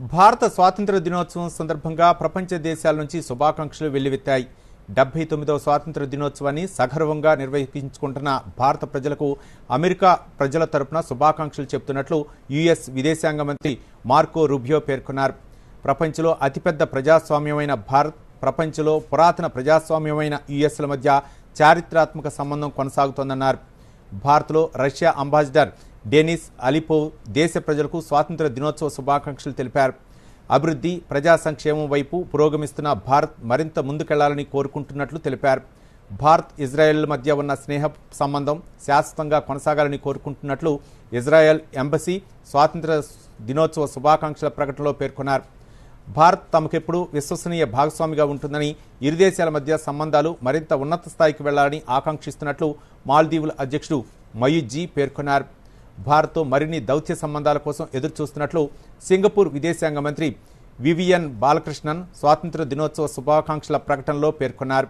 భారత స్వాతంత్ర దినోత్సవం సందర్భంగా ప్రపంచ దేశాల నుంచి శుభాకాంక్షలు వెల్లువెత్తాయి. డెబ్బై తొమ్మిదవ స్వాతంత్ర దినోత్సవాన్ని సగర్వంగా నిర్వహించుకుంటున్న భారత ప్రజలకు అమెరికా ప్రజల తరపున శుభాకాంక్షలు చెబుతున్నట్లు యుఎస్ విదేశాంగ మంత్రి మార్కో రుబియో పేర్కొన్నారు. ప్రపంచంలో అతిపెద్ద ప్రజాస్వామ్యమైన భారత్ ప్రపంచంలో పురాతన ప్రజాస్వామ్యమైన యుఎస్ల మధ్య చారిత్రాత్మక సంబంధం కొనసాగుతోందన్నారు. భారత్లో రష్యా అంబాసిడర్ డెనిస్ అలిపోవ్ దేశ ప్రజలకు స్వాతంత్ర దినోత్సవ శుభాకాంక్షలు తెలిపారు. అభివృద్ధి ప్రజా సంక్షేమం వైపు పురోగమిస్తున్న భారత్ మరింత ముందుకెళ్ళాలని కోరుకుంటున్నట్లు తెలిపారు. భారత్ ఇజ్రాయెల్ మధ్య ఉన్న స్నేహ సంబంధం శాశ్వతంగా కొనసాగాలని కోరుకుంటున్నట్లు ఇజ్రాయెల్ ఎంబసీ స్వాతంత్ర దినోత్సవ శుభాకాంక్షల ప్రకటనలో పేర్కొన్నారు. భారత్ తమకెప్పుడు విశ్వసనీయ భాగస్వామిగా ఉంటుందని ఇరు దేశాల మధ్య సంబంధాలు మరింత ఉన్నత స్థాయికి వెళ్ళాలని ఆకాంక్షిస్తున్నట్లు మాల్దీవుల అధ్యక్షుడు మయూజీ పేర్కొన్నారు. భారత్తో మరిన్ని దౌత్య సంబంధాల కోసం ఎదురుచూస్తున్నట్లు సింగపూర్ విదేశాంగ మంత్రి వివియన్ బాలకృష్ణన్ స్వాతంత్ర దినోత్సవ శుభాకాంక్షల ప్రకటనలో పేర్కొన్నారు.